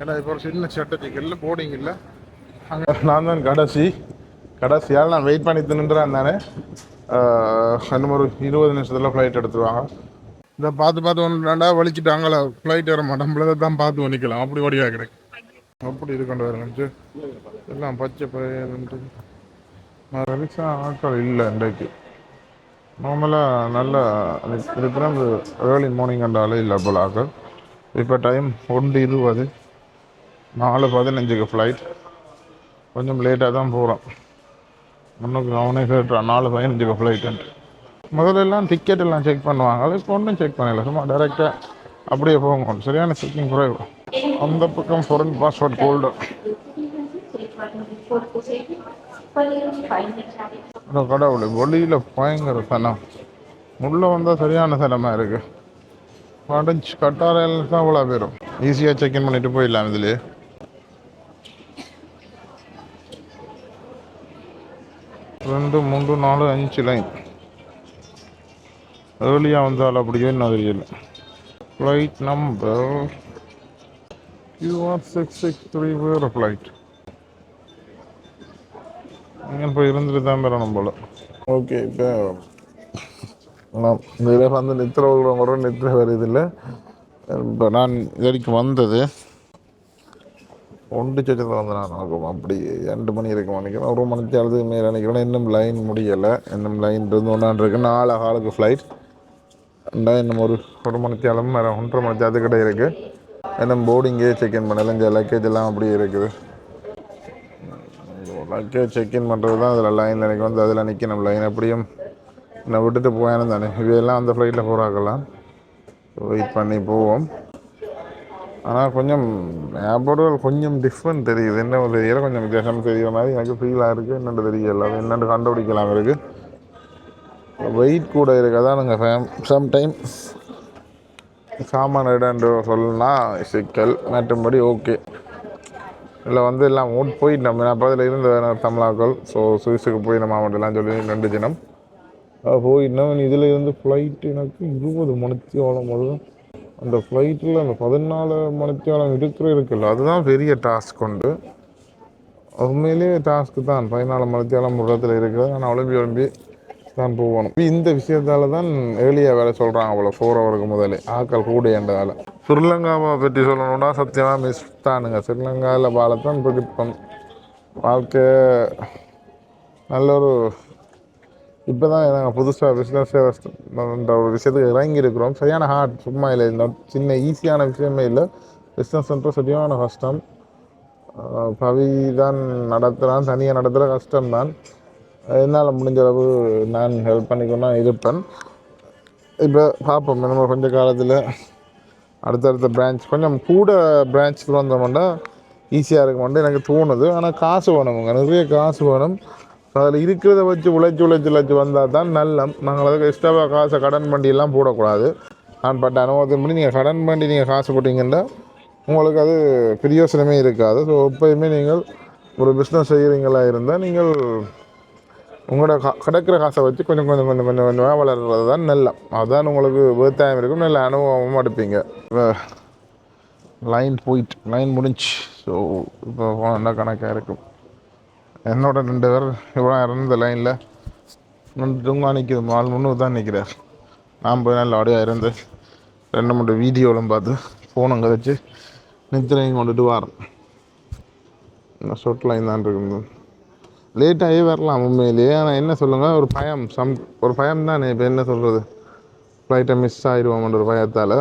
ஏன்னா இப்போ ஒரு சின்ன சட்டத்துக்கு இல்லை போர்டிங் இல்லை. அங்கே நான் தான் கடைசி கடைசியால் நான் வெயிட் பண்ணி தின்னுறான் தானே இன்னும் ஒரு இருபது நிமிஷத்தில் ஃப்ளைட் எடுத்துருவாங்க. இதை பார்த்து பார்த்து ஒன்று ரெண்டா வலிச்சுட்டாங்களா? ஃப்ளைட் ஏற மாட்டோம் தான் பார்த்து வலிக்கலாம். அப்படி ஓடியா கிடைக்கும் அப்படி இது கொண்டு வரணும் எல்லாம் பச்சை பயிர் பெருசாக ஆட்கள் இல்லை இன்றைக்கு. நார்மலாக நல்லா இருக்கிற ஏர்லி மார்னிங் கண்டாலும் இல்லை போல ஆக்கள் இப்போ டைம் ஒன்று இருபது. நாலு பதினஞ்சுக்கு ஃப்ளைட் கொஞ்சம் லேட்டாக தான் போகிறோம் முன்னுக்கு அவனே கேட்டுறான் நாலு பதினஞ்சுக்கு ஃப்ளைட்டுன்ட்டு முதல்ல எல்லாம் டிக்கெட் எல்லாம் செக் பண்ணுவாங்க. அது இப்போ ஒன்றும் செக் பண்ணல. சும்மா டைரெக்டாக அப்படியே போங்க சரியான செக்கிங் குறைவு. அந்த பக்கம் ஃபாரின் பாஸ்போர்ட் கோல்டு கடவுள் வெளியில் பயங்கர சனம். உள்ளே வந்தால் சரியான சனமாக இருக்குது அடைஞ்சு கட்டாரையில் தான் அவ்வளோ பேரும். ஈஸியாக செக்இன் பண்ணிட்டு போயிடலாம் இதுலேயே. ரெண்டு மூன்று நாலு அஞ்சு லைன் ஏர்லியாக வந்தால் அப்படியே என்ன flight number QR six six three வேறு ஃப்ளைட் இங்கே போய் இருந்துட்டு தான் பெறணும் போல். ஓகே இப்போ நான் இதில் வந்து நித்திர வர நித்திர வருதில்லை இப்போ நான் இதுவரைக்கு வந்தது. ஒன்று சச்சத்தில் வந்து நான் நடக்கும் அப்படி ரெண்டு மணி இருக்கும் நினைக்கிறேன் ஒரு மணிக்கு அழுது மேலே நினைக்கிறேன் இன்னும் லைன் முடியலை. இன்னும் லைன் இருந்து ஒன்றான் இருக்கு. நாலு ஹாலுக்கு ஃப்ளைட் ரெண்டாவது இன்னும் ஒரு ஒரு மணிக்கு அளவு வேறு ஒன்றரை மணிக்கு அது கிட்ட இருக்குது இன்னும் போர்டிங்கே செக்இன் பண்ணல. இந்த லக்கேஜ் எல்லாம் அப்படியே இருக்குது. லக்கேஜ் செக்இன் பண்ணுறது தான் அதில் லைன் எனக்கு வந்து அதில் நிற்கணும். லைன் எப்படியும் நான் விட்டுட்டு போயானு தானே. இவையெல்லாம் அந்த ஃப்ளைட்டில் போகிறாக்கலாம் வெயிட் பண்ணி போவோம். ஆனால் கொஞ்சம் ஏர்போர்ட்டுகள் கொஞ்சம் டிஃப்ரெண்ட் தெரியுது. என்ன தெரியல கொஞ்சம் வித்தியாசம் தெரியுற மாதிரி எனக்கு ஃபீலாக இருக்குது என்னென்னு தெரியல. அது என்னென்று கண்டுபிடிக்கலாம் இருக்குது வெயிட் கூட இருக்குது அதான் நாங்கள் ஃபேம் சம்டைம் சாமான சொல்லணும்னா சொல்லலாம் சிக்கல் மற்றபடி ஓகே இல்லை வந்து எல்லாம் ஓட் போயிட்டு நம்ம அப்போ அதில் இருந்த தமிழாக்கள் ஸோ சுவிஸுக்கு போய் நம்ம மாவட்டம்லாம் சொல்லி ரெண்டு தினம். போயிட்டோம் இதில் இருந்து ஃப்ளைட் எனக்கு இருபது மணிக்கு ஆழம் அதுதான் அந்த ஃப்ளைட்டில் அந்த பதினாலு மணித்தியாலம் இருக்கிற இருக்குல்ல அதுதான் பெரிய டாஸ்க் உண்டு. உண்மையிலேயே டாஸ்க்கு தான். பதினாலு மணித்தியாலம் முறத்தில் இருக்கிறது. நான் விளம்பி விளம்பி தான் போகணும். இந்த விஷயத்தால தான் ஏர்லியாக வேலை சொல்கிறாங்க அவ்வளோ ஃபோர் ஹவருக்கு முதலே. ஆக்கள் கூடையன்றதால ஸ்ரீலங்காவை பற்றி சொல்லணும்னா சத்தியமாக மிஸ் தானுங்க. ஸ்ரீலங்காவில் வாழத்தான் பிடிப்போம் வாழ்க்கை நல்ல ஒரு இப்போ தான் நாங்கள் புதுசாக பிஸ்னஸ் என்ற ஒரு விஷயத்துக்கு இறங்கியிருக்கிறோம். சரியான ஹார்ட் சும்மா இல்லை. இந்த சின்ன ஈஸியான விஷயமே இல்லை. பிஸ்னஸ்ன்ற சரியான கஷ்டம். பவி தான் நடத்துகிறான் தனியாக நடத்துகிற கஷ்டம் தான் என்னால் முடிஞ்ச அளவு நான் ஹெல்ப் பண்ணிக்கணும்னா இருப்பேன். இப்போ பார்ப்போம் நம்ம கொஞ்சம் காலத்தில் அடுத்தடுத்த பிரான்ச் கொஞ்சம் கூட பிரான்ச் வந்தோம்னா ஈஸியாக இருக்குமெண்டு எனக்கு தோணுது. ஆனால் காசு வேணும். நிறைய காசு வேணும். அதில் இருக்கிறத வச்சு உழைச்சி உழைச்சி உழைச்சி வந்தால் தான் நல்ல நாங்கள் அதுக்கு எக்ஸ்ட்ராவாக காசை கடன் பண்ணியெல்லாம் போடக்கூடாது. நான் பட்ட அனுபவத்தின் பண்ணி நீங்கள் கடன் பண்ணி நீங்கள் காசு போட்டிங்கன்னா உங்களுக்கு அது பிரயோசனமே இருக்காது. ஸோ எப்போயுமே நீங்கள் ஒரு பிஸ்னஸ் செய்கிறீங்களா இருந்தால் நீங்கள் உங்களோட கா கிடைக்கிற காசை வச்சு கொஞ்சம் கொஞ்சம் கொஞ்சம் கொஞ்சம் கொஞ்சமாக வளர்கிறது தான் நல்ல அதுதான் உங்களுக்கு விவசாயம் இருக்கும் நல்ல அனுபவமும் எடுப்பீங்க. லைன் போயிட்டு லைன் முடிஞ்சு. ஸோ இப்போ போனால் கணக்காக இருக்கும்? என்னோட ரெண்டு பேர் இவ்வளோ இறந்த லைனில் ரெண்டு தூங்க நிற்கிது மால் முன்னூறு தான் நிற்கிறார் நான் போய் நல்ல ஆடியாக இருந்து ரெண்டு மூணு வீடியோலாம் பார்த்து ஃபோனும் கதைச்சு நித்திரையும் கொண்டுட்டு வரேன். இந்த சொட் லைன் தான் இருக்குது. லேட்டாகவே வரலாம் உண்மையிலேயே. ஆனால் என்ன சொல்லுங்கள் ஒரு பயம். சம் ஒரு பயம் தானே. இப்போ என்ன சொல்கிறது ஃப்ளைட்டை மிஸ் ஆகிடுவோம்ன்ற ஒரு பயத்தால்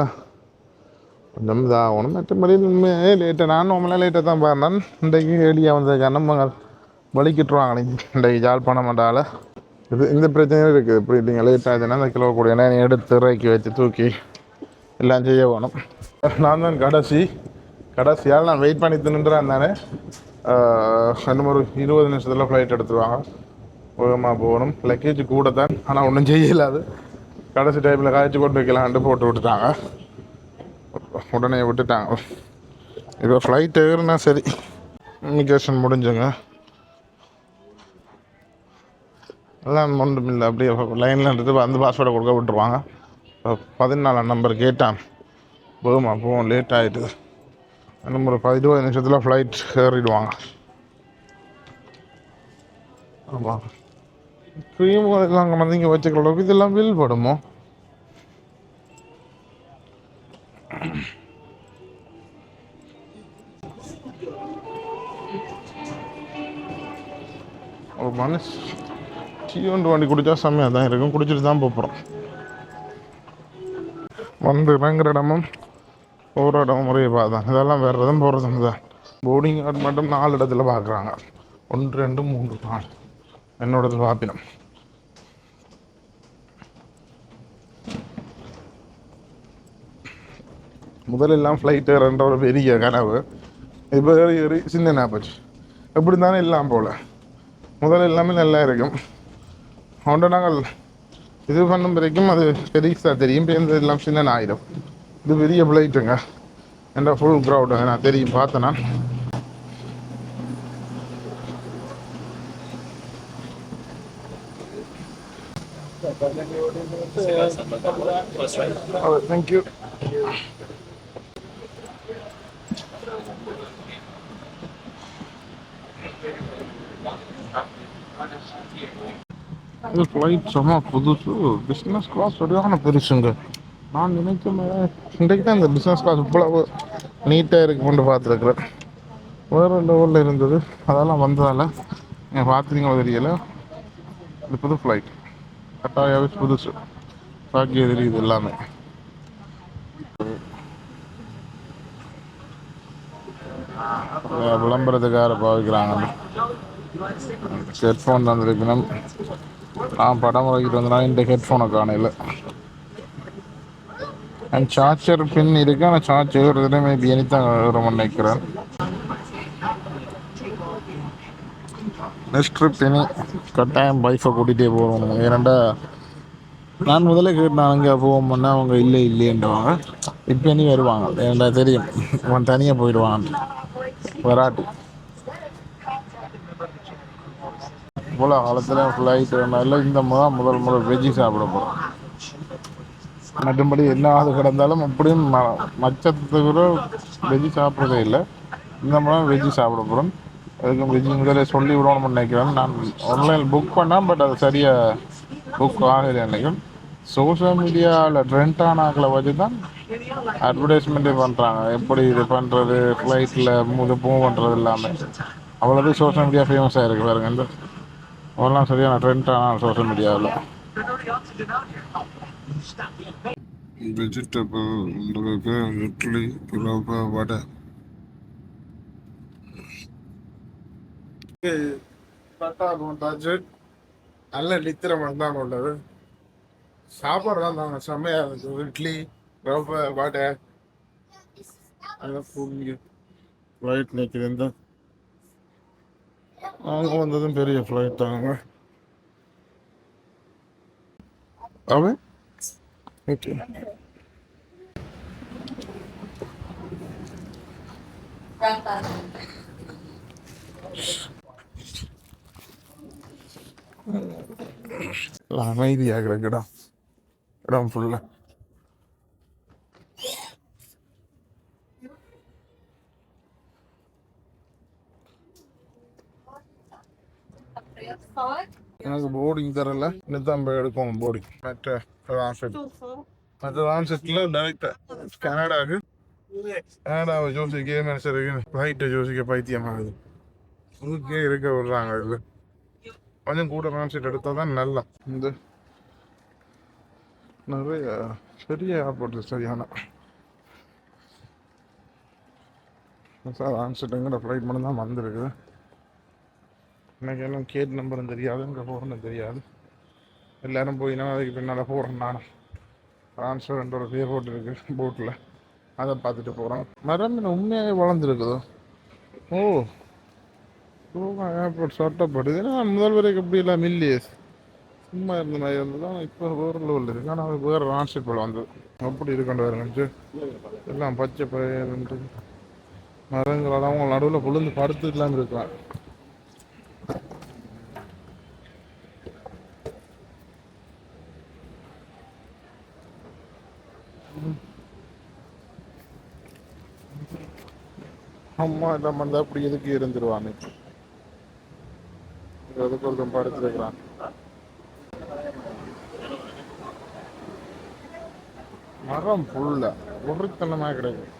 கொஞ்சம் இதாகணும். மற்றபடி உண்மையே லேட்டாக நான் உண்மையிலே லேட்டாக தான் பாருனேன் இன்றைக்கு ஏடியாக வந்த காரணம் வலிக்கிட்டுருவாங்க. இன்றைக்கு ஜாழ்ப்பாணம் மண்டால் இது இந்த பிரச்சனையும் இருக்குது. இப்படி நீங்கள் லேட் ஆகுதுன்னா அந்த கிலோ கூட என்ன எடுத்து இறக்கி வச்சு தூக்கி எல்லாம் செய்ய வேணும். நான் தான் கடைசி. கடைசியால் நான் வெயிட் பண்ணி தின்னுன்றேன் தானே. இன்னும் ஒரு இருபது நிமிஷத்தில் ஃப்ளைட் எடுத்துருவாங்க. வேகமாக போகணும். லக்கேஜ் கூட தான். ஆனால் ஒன்றும் செய்யலாது கடைசி டைமில் காய்ச்சி கொண்டு வைக்கலான்ட்டு போட்டு விட்டுட்டாங்க. உடனே விட்டுட்டாங்க. இப்போ ஃப்ளைட் ஏறுனா சரி. இமிக்ரேஷன் முடிஞ்சுங்க. எல்லாம் ஒன்றும் இல்லை. அப்படியே லைனில் எடுத்து அந்த பாஸ்வேர்டை கொடுக்க விட்டுருவாங்க. பதினாலாம் நம்பர் கேட்டான் போகுமா போகும் லேட் ஆகிட்டு இன்னும் ஒரு பதி இருபது நிமிஷத்தில் ஃப்ளைட் ஏறிடுவாங்க. ஆமாம் க்ரீம் எல்லாம் கொண்டாந்து இங்கே வச்சுக்கிற அளவுக்கு இதெல்லாம் வில் படுமோ? ஒரு மனுஷ் டீ வண்டி குடித்தா செம்மையாக தான் இருக்கும். குடிச்சிட்டு தான் போகிறோம் வந்து இறங்குற இடமும் ஒவ்வொரு இடமும் முறையை பார்த்தான் இதெல்லாம் வேறு எதுவும் போகிறதும் தான் போர்டிங் கார்டு மட்டும் நாலு இடத்துல பார்க்குறாங்க ஒன்று ரெண்டு மூன்று நாலு. என்னோடது பார்ப்பினம் முதலெல்லாம் ஃப்ளைட் ஏறன்ற ஒரு பெரிய கனவு. இப்போ ஏறி ஏறி சின்ன போச்சு. எப்படி தானே இல்லாமல் போகல முதல்ல எல்லாமே நல்லா இருக்கும். அவன்கிட்ட நாங்கள் இது பண்ணும் வரைக்கும் அது பெருசாக தெரியும் பேருந்து எல்லாம் சின்ன ஆயிடும் இது பெரிய பிளைட்டுங்க என்ற ஃபுல் க்ரௌடு நான் தெரியும் பார்த்தேன் நான் தேங்க்யூ ஃப்ளைட் செம்ம புதுசு பிஸ்னஸ் கிளாஸ் சரியான பெருசுங்க நான் நினைச்ச மாதிரி இன்றைக்கு தான் இந்த பிஸ்னஸ் கிளாஸ் இவ்வளவு நீட்டாக இருக்கு கொண்டு பார்த்துருக்குறேன் வேறு லெவலில் இருந்தது அதெல்லாம் வந்ததால் நீங்கள் பார்த்துருங்க தெரியல இது புது ஃப்ளைட் கட்டாயாவே புதுசு பாக்கிய தெரியுது எல்லாமே விளம்பரத்துக்காக பாவிக்கிறாங்க செல்ஃபோன் தந்திருக்கணும் நான் படம் வரைக்கிட்டு வந்தேன் இந்த ஹெட்ஃபோனை காணையில் அண்ட் சார்ஜர் பின் இருக்கு ஆனால் சார்ஜர் ஏறுறதுல மேபி எனி தான் வரும் நினைக்கிறேன் நெக்ஸ்ட் ட்ரிப் இனி கட்டாயம் பைஃபை கூட்டிகிட்டே போகிறோம் ஏன்னாண்டா நான் முதல்ல கேட்டேன் அங்கே போவோம்னா அவங்க இல்லை இல்லைன்றவாங்க இப்போ இனி வருவாங்க ஏன்டா தெரியும் அவன் தனியாக போயிடுவான் வராட்டி போல காலத்தில் ஃப்ளைட்டு இல்லை இந்த முறை முதல் முறை வெஜ்ஜி சாப்பிட போகிறோம் மற்றபடி என்ன ஆகுது கிடந்தாலும் அப்படியும் ம மச்சத்தை கூட வெஜ்ஜி சாப்பிட்றதே இல்லை. இந்த முறை வெஜ்ஜி சாப்பிட போகிறோம் அதுக்கு வெஜ்ஜி முதல்ல சொல்லி விடணும்னு நினைக்கிறேன். நான் ஆன்லைனில் புக் பண்ணேன் பட் அது சரியாக புக் ஆகலை நினைக்கிறேன். சோஷியல் மீடியாவில் ட்ரெண்ட் ஆனாக்களை வச்சு தான் அட்வர்டைஸ்மெண்ட்டே பண்ணுறாங்க எப்படி இது பண்ணுறது ஃப்ளைட்டில் இது மூவ் பண்ணுறது இல்லாமல் அவ்வளோது சோஷியல் மீடியா ஃபேமஸாக இருக்குது பாருங்க. இந்த அதெல்லாம் சரியான ட்ரெண்ட் ஆனால் சோஷியல் மீடியாவில் வெஜிடபிள் உங்களுக்கு இட்லி ரவை வடை. நல்ல நித்திரம் தான் உள்ளது. சாப்பாடு தான் தாங்க செம்மையா இருந்துச்சு இட்லி ரவை வடை. ஃப்ளைட் நிற்கிது இந்த நாங்கள் வந்ததும் பெரிய ஃப்ளைட் தாங்க. அவன் ஓகே அமைதியாக இடம் இடம் ஃபுல்லாக எனக்கு போர்டிங் தரல. இன்னும் போய் எடுக்கணும் போர்டிங் மற்ற ஆன்செட் மற்ற ஆன்செட்டில் டைரெக்டாக கனடாவுக்கு. கனடாவை ஜோசிக்க மனுஷருக்கு ஃப்ளைட்டை ஜோசிக்க பைத்தியமாகுது உங்களுக்கே இருக்க விடுறாங்க இதில் கொஞ்சம் கூட கான்செப்ட் எடுத்தால் தான் நல்லா இந்த நிறைய பெரிய ஏர்போர்ட் சரியான. சார் ஆன்செட்டுங்கிற ஃப்ளைட் மட்டும் தான் வந்திருக்குது. எனக்கு எல்லாம் கேட் நம்பரும் தெரியாது இங்கே போகிறேன்னு தெரியாது. எல்லோரும் போயினா அதுக்கு பின்னால் போகிறேன் நானும். ட்ரான்ஸ்ஃபர்ன்ற ஒரு பேர் போட்டு இருக்கு போட்டில் அதை பார்த்துட்டு போகிறோம் மரம் உண்மையாகவே வளர்ந்துருக்குதோ? ஓ. ஏர்போர்ட் சொட்டப்படுது ஏன்னா முதல் வரைக்கும் அப்படி எல்லாம் இல்லையே. சும்மா இருந்த மாதிரி இருந்தது இப்போ வேறு லெவலில் ஆனால் அது வேறு ட்ரான்ஸ்ஃபர் போல் வந்தது. அப்படி இருக்கண்டு வேறு எல்லாம் பச்சை பயிர் மரங்களெல்லாம் அவங்க நடுவில் புழுந்து படுத்து இல்லாமல் இருக்கலாம் அம்மா இல்லாம இருந்தா அப்படி எதுக்கு இருந்துருவானு? எதுக்கு ஒருத்தன் படுத்துருக்கிறான். மரம் புல்ல ஒருத்தனமா கிடைக்கும்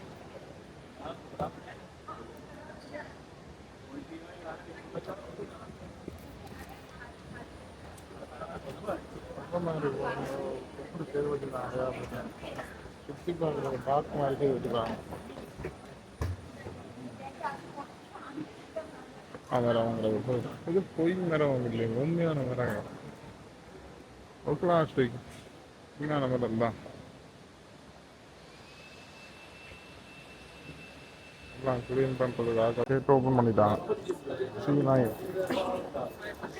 எப்படி அப்படின்னு சுத்தி பார்க்குற பார்க்க மாதிரி செய்து அவர் இது பொய் மரம் இல்லை உண்மையான மரங்க பிளாஸ்டிக் உண்மையான மரம் தான். எல்லாம் க்ளீன் பண்ணுறதுக்காக கேட் ஓப்பன் பண்ணிட்டாங்க. C nine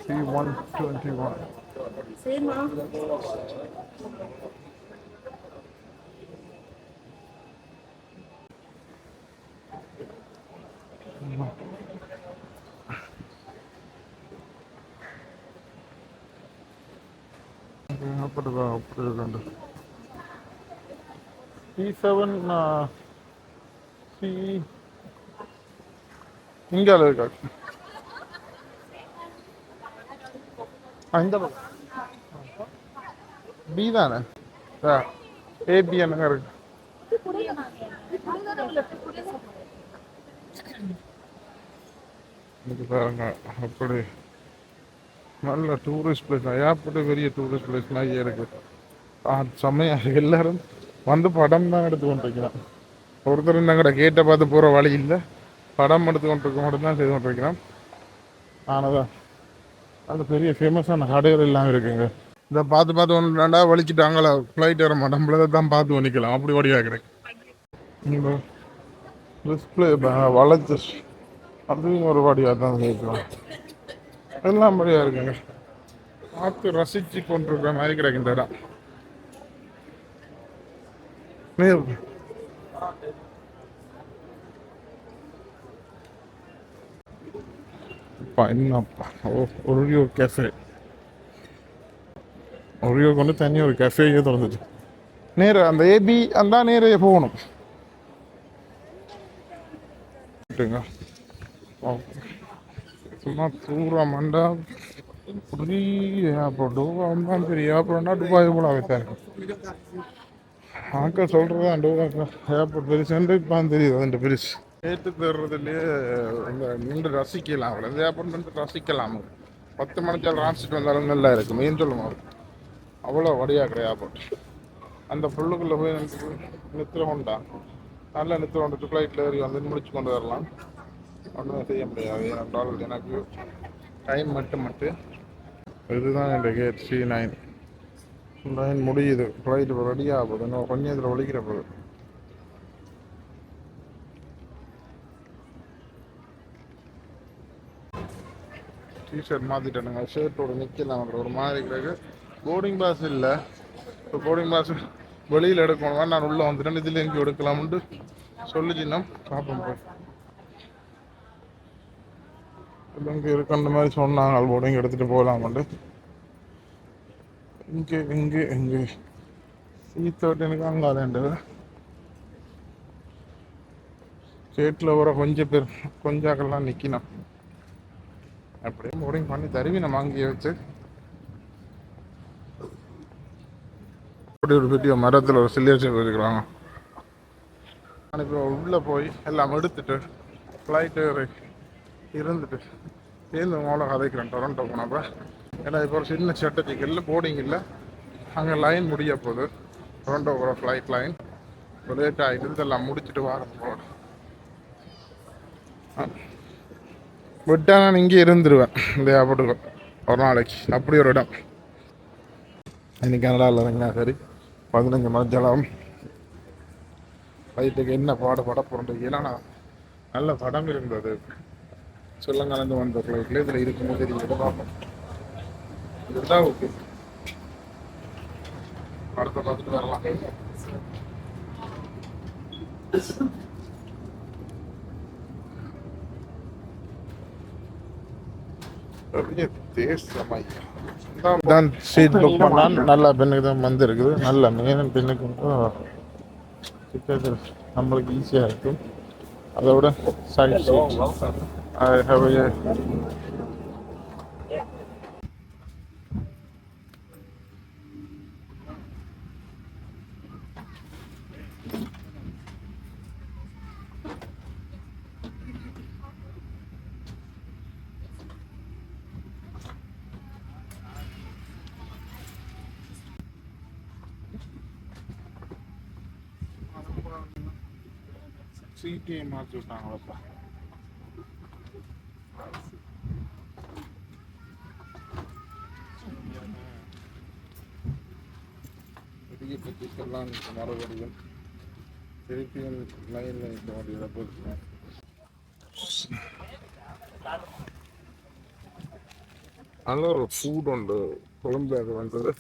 C one twenty one அப்படிதான் அப்படி இருக்குண்டு சி செவன் சி இங்கால இருக்கா? ஆ, இந்த பி தானே? ஏபி என்னங்க இருக்கு. பாருங்க அப்படி நல்ல டூரிஸ்ட் பிளேஸ் ஏற்பட்ட பெரிய டூரிஸ்ட் பிளேஸ்லாம் மாதிரி இருக்குது ஆ செம்மையா எல்லாரும் வந்து படம் தான் எடுத்து கொண்டிருக்கிறான். ஒருத்தர் இந்த கேட்டை பார்த்து போகிற வழி இல்லை. படம் எடுத்து கொண்டிருக்க மட்டும் தான் செய்து கொண்டிருக்கிறோம் ஆனதான் அது பெரிய ஃபேமஸான கடைகள் எல்லாம் இருக்குங்க. இதை பார்த்து பார்த்து ஒன்று ரெண்டா வலிச்சுட்டாங்களா? ஃப்ளைட் வர மாட்டோம்ல தான் பார்த்து ஒன்றிக்கலாம் அப்படி வழியாக கிடைக்கும் டிஸ்பிளே வளைச்சு. அதுவும் ஒரு வாடியாக தான் கேட்கலாம் எல்லாம் முறையாக இருக்குங்க. பார்த்து ரசித்து கொண்டிருக்கிற மாதிரி கிடைக்கும் இந்த இடம் அப்பா என்னப்பா? ஓ ஒரியோ கேஃபே ஒரியோ கொண்டு தனி ஒரு கேஃபேயே திறந்துச்சு. நேர அந்த ஏபி அந்த நேரே போகணும்? விட்டுங்க. ஓகே. சும்மா தூர மண்டா. பெரிய ஏர்போர்ட் டோவான் பெரிய ஏர்போர்ட்னா துபாய் போல வைத்தா இருக்கும் ஆக்க சொல்றது அந்த ஏர்போர்ட் பெருசுன்னு இப்போ தெரியுது அந்த பெருசு. நேற்று தர்றதுலேயே இந்த நின்று ரசிக்கலாம் அவ்வளோ இந்த ஏர்போர்ட் நின்று ரசிக்கலாம். பத்து மணிக்கு ராசிட்டு வந்தாலும் நல்லா இருக்குது மெயின் சொல்லுமா அவ்வளோ வடியாக கிடையாது ஏர்போர்ட் அந்த புல்லுக்குள்ளே போய் நிறுத்து நிறுத்துற கொண்டா நல்லா நிறுத்த கொண்டு ஃப்ளைட்டில் ஏறி வந்து முடிச்சு கொண்டு வரலாம். ஒன்றும் செய்ய முடியாது என்றால் எனக்கு டைம் மட்டும் மட்டும். இதுதான் இந்த கேட் சி நைன் நைன் முடியுது. ஃப்ளைட் ரெடி ஆகுது இன்னும் கொஞ்சம் இதில் ஒழிக்கிற போகுது. டிஷர்ட் மாற்றிட்டேனுங்க ஷர்ட்டோட நிற்கலாம் ஒரு மாதிரி இருக்கிறது போர்டிங் பாஸ் இல்லை. இப்போ போர்டிங் பாஸ் வெளியில் எடுக்கணும் நான் உள்ளே வந்துட்டேன். இதில் எங்கேயும் எடுக்கலாம்னு சொல்லிச்சுன்னா பார்ப்போம் போய் இங்கே இருக்கின்ற மாதிரி சொன்னாங்க. போர்டிங் எடுத்துகிட்டு போகலாம்னு இங்கே இங்கே இங்கே. சி தேர்ட்டனுக்கு அங்காலேண்டு கேட்டில் வர கொஞ்சம் பேர் கொஞ்சாக்கெல்லாம் நிற்கணும் அப்படியே போர்டிங் பண்ணி தருவி நம்ம அங்கேயே வச்சு. அப்படி ஒரு பெரிய மரத்தில் ஒரு சில்லியர் சேர் இருக்கிறாங்க நான் இப்போ உள்ளே போய் எல்லாம் எடுத்துட்டு ஃப்ளைட்டு இருந்துட்டு. இருந்து மூலம் கதைக்கிறேன் டொரண்டோ போனப்போ. ஏன்னா இப்போ ஒரு சின்ன சட்டத்துக்கு இல்லை போர்டிங் இல்லை. அங்கே லைன் முடிய போகுது டொரண்டோ போகிற ஃப்ளைட் லைன் இப்போ லேட் ஆகிட்டு இதெல்லாம் முடிச்சுட்டு வாரம் போகிறேன் விட்டா நான் இங்கே இருந்துருவேன் இந்த ஏர்போர்ட்டுக்கு ஒரு நாளைக்கு. அப்படி ஒரு இடம். இன்னைக்கு கனடாவில் இறங்கினா சரி பதினஞ்சு மணிச்சலம் ஃப்ளைட்டுக்கு என்ன பாடு பட போகிறது ஏன்னா நல்ல படம் இருந்தது. சொல்லங்கலந்து வந்த ஃப்ளைட்டில் இதில் இருக்கும்போது தெரியுது பார்ப்போம். இதுதான் ஓகே படத்தை பார்த்துட்டு வரலாம். பெரிய தேசமையா தான் சீட் புக் பண்ணால் நல்ல பெண்ணுக்கு தான் வந்திருக்குது நல்ல மேலும் பெண்ணுக்கு நம்மளுக்கு ஈஸியாக இருக்கும். அதை விட side seat I have a சீட்டே மாற்றி விட்டாங்களப்பா பெரிய பெட்டிக்கெல்லாம் மறுபடியும் திருப்பியும் லைனில் நிற்க வேண்டியதாக போச்சுங்க நல்ல ஒரு ஃபுட் உண்டு. குழம்பு அது வந்தது.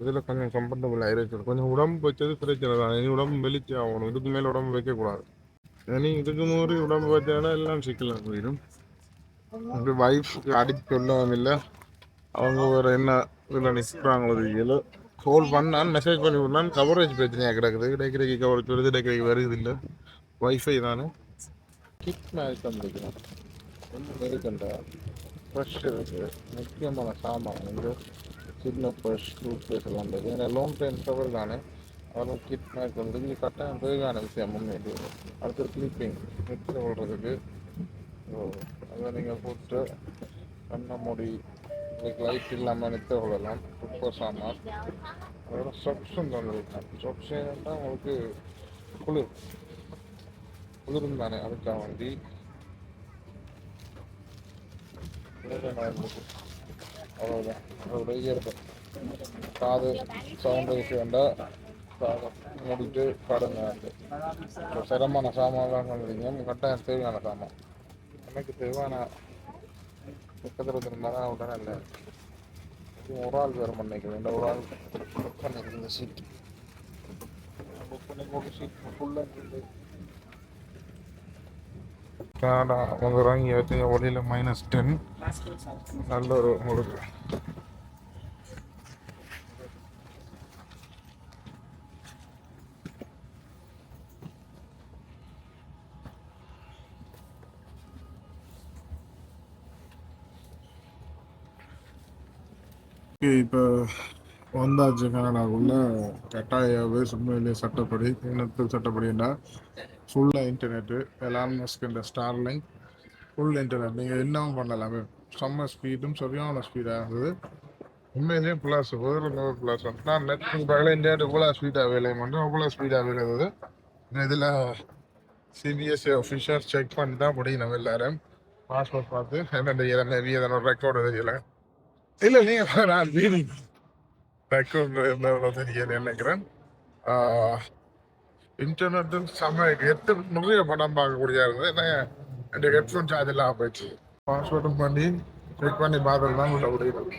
இதில் கொஞ்சம் கம்ஃபர்டபுள் ஆயிருக்கு கொஞ்சம் உடம்பு வச்சது பிரச்சனை தான். இனி உடம்பு வெளிச்சு ஆகணும். இதுக்கு மேலே உடம்பு வைக்கக்கூடாது. இனி இதுக்கு மாதிரி உடம்பு வச்சாலும் எல்லாம் சிக்கலாக போயிடும். அப்படி வைஃப் அடிச்சு சொல்லவும் இல்லை? அவங்க ஒரு என்ன இதில் நிற்கிறாங்களோ தெரியல. கால் பண்ணான் மெசேஜ் பண்ணி விடலாம் கவரேஜ் பிரச்சனையாக கிடக்குது. இடைக்கிடைக்கு கவரேஜ் வருது இடைக்கிடைக்கு வருது இல்லை. வைஃபை தானே? கிட் மேட்ச் பண்ணிக்கிறோம் கொஞ்சம் இருக்குண்டா. ஃப்ரெஷ் இருக்குது முக்கியமான சாமான் வந்து சின்ன ஃப்ரெஷ் டூத் பேஸ்ட் எல்லாம் இருக்குது ஏன்னா லாங் டைம் கவர் தானே. அதெல்லாம் கிட் மேட்ச் வந்து கட்டாயம் தேவையான விஷயம் முன்னேறி அடுத்து கிளிப்பிங் நெட்டில் விடுறதுக்கு அதை நீங்கள் போட்டு கண்ணை மூடி உங்களுக்கு லைட் இல்லாமல் நிற்க கொள்ளலாம். குப்பை சாமான். அதோட சொப்ஸும் தந்துருக்கேன். சொப்ஸ் என்னன்னா உங்களுக்கு குளிர். குளிரும் தானே அதுக்காக வேண்டி. அவ்வளோதான் அதோட இருக்கும் காது சவுண்டு வேண்டாம். காதை மூடிட்டு பாடுங்க. சிரமமான சாமான்லாம் பண்ணுறீங்க கட்டாயம் தேவையான சாமான். எனக்கு தேவையான பக்கத்தில் இருந்தாலும் உடனே இல்லை. ஒரு ஆள் வேறு பண்ணிக்கிறேன் ஒரு ஆள் புக் பண்ணிக்கிறேன் சீட் புக் பண்ணி போட்டு சீட் ஃபுல்லாக கனடா வந்து வழியில் மைனஸ் டென் நல்ல ஒரு உங்களுக்கு இப்போ வந்தாச்சு கனடாக்குள்ள கட்டாயாவே சும்மையிலே சட்டப்படி இனத்தில் சட்டப்படின்னா ஃபுல்லாக இன்டர்நெட்டு எலான் மஸ்கின்ற ஸ்டார்லிங் ஃபுல் இன்டர்நெட் நீங்கள் என்னவும் பண்ணலாமே? செம்ம ஸ்பீடும் சரியான ஸ்பீடாக இருந்தது. உண்மையிலேயே ப்ளஸ் வேறு லெவல் ப்ளஸ் நான் நெட் பகல இந்தியாவில் இவ்வளோ ஸ்பீடாக வேலை பண்ணுறேன் அவ்வளோ ஸ்பீடாக வேலை இருந்தது இதில் சிபிஎஸ்சி ஆஃபீஸர் செக் பண்ணி தான் முடியும் எல்லாரும். பாஸ்போர்ட் பார்த்து என்னென்ன தெரியல ரெக்கார்டு தெரியல இல்லை நீங்கள் நான் வீடு ரெக்கார்டு என்ன நினைக்கிறேன் இன்டர்நெட்டு செம்ம எட்டு நிறைய படம் பார்க்கக்கூடிய இருந்தது என்ன என் ஹெட்ஃபோன் சார்ஜ் எல்லாம் போயிடுச்சு பாஸ்வேர்டும் பண்ணி செக் பண்ணி பார்த்தது தான் உள்ள முடியும்